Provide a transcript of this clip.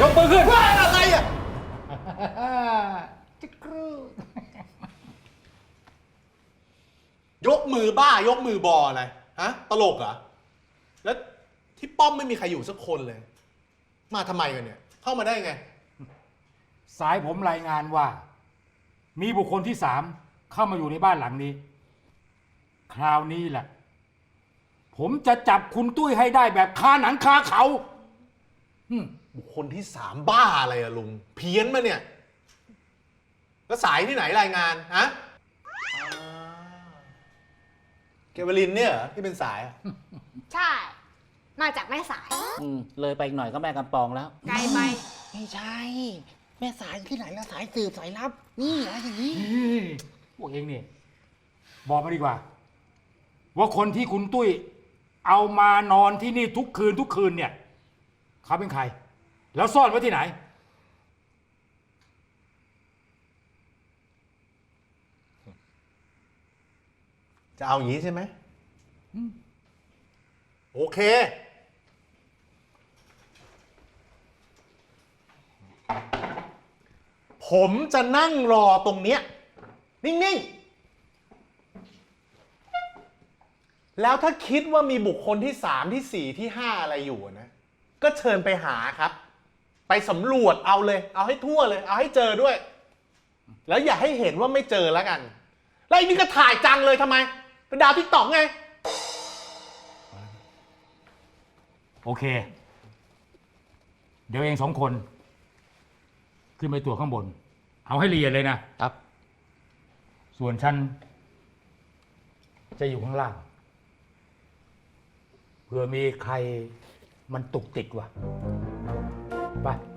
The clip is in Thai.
ยกมือขึ้นว่าอะไรอะจิกรูยกมือบ้ายกมือบออะไรฮะตลกเหรอแล้วที่ป้อมไม่มีใครอยู่สักคนเลย มาทำไมกันเนี่ย เข้ามาได้ไง สายผมรายงานว่า มีบุคคลที่สามเข้ามาอยู่ในบ้านหลังนี้ คราวนี้แหละ ผมจะจับคุณตุ้ยให้ได้แบบคาหนังคาเขา อืม บุคคลที่สามบ้าอะไรอะลุง เพี้ยนมาเนี่ย แล้วสายที่ไหนรายงานฮะเกวลินเนี่ยเหรอที่เป็นสายอะใช่ มาจากแม่สาย อืมเลยไปอีกหน่อยก็แม่กำปองแล้ว ไกลไป ไม่ใช่ แม่สายที่ไหนละสายสืบสายลับ นี่อะไรอย่างนี้ นี่พวกเองนี่ บอกมาดีกว่า ว่าคนที่คุณตุ้ย เอามานอนที่นี่ทุกคืนทุกคืนเนี่ย เขาเป็นใคร แล้วซ่อนไว้ที่ไหน จะเอาอย่างนี้ใช่ไหมโอเค ผมจะนั่งรอตรงเนี้ย นิ่ง ๆ แล้วถ้าคิดว่ามีบุคคลที่สามที่สี่ที่ห้าอะไรอยู่นะ ก็เชิญไปหาครับ ไปสำรวจเอาเลย เอาให้ทั่วเลย เอาให้เจอด้วย แล้วอย่าให้เห็นว่าไม่เจอแล้วกัน แล้วไอ้นี่ก็ถ่ายจังเลยทำไม เป็นดาวทิกตอกไง โอเค เดี๋ยวเองสองคน ขึ้นไปตรวจข้างบน เอาให้ละเอียดเลยนะครับ ส่วนฉัน จะอยู่ข้างล่างเผื่อมีใครมันตุกติกว่ะ ไป